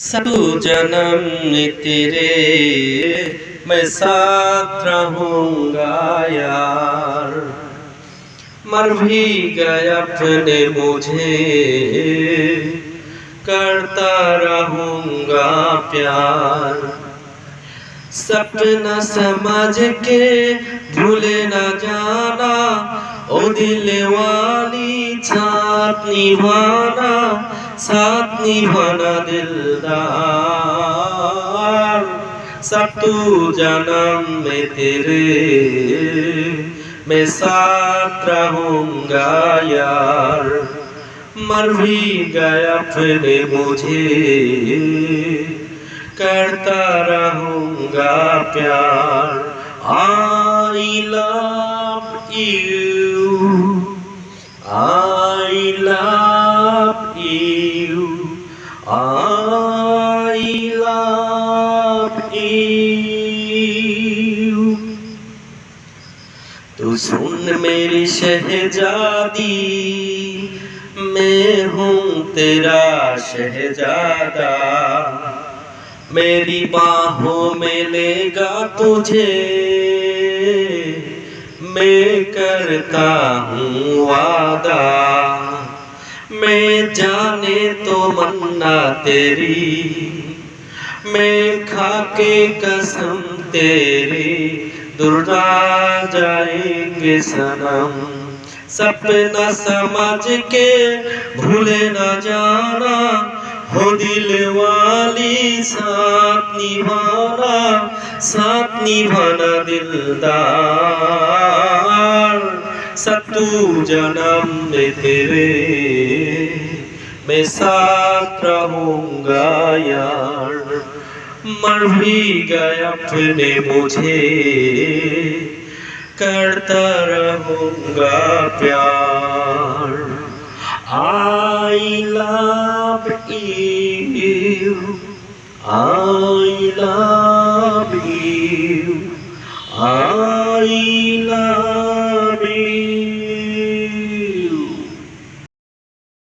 सतु जन्म तेरे मैं साथ रहूँगा यार। मर भी गया अपने मुझे, करता रहूँगा प्यार। सपना समझ के भूल न जाना, ओ दिल वाली साथ निभाना साथ निभाना दिलदार सब तू जन्म में तेरे मैं साथ रहूँगा यार मर भी गया फिर मुझे करता रहूँगा प्यार I love you I love I love you तू सुन मेरी शहजादी मैं हूँ तेरा शहजादा मेरी बाहों में लेगा तुझे मैं करता हूँ वादा मैं जाने तो मन्ना तेरी। मैं खाके कसम तेरी। दुर्गा जाएँगे सनम। सपना समझ के भूले न जाना। हो दिल वाली साथ निभाना। साथ निभाना दिलदार। सतू जन्म में तेरे मैं साथ रहूँगा यार मर भी गया अपने मुझे। करता रहूँगा प्यार I love you I love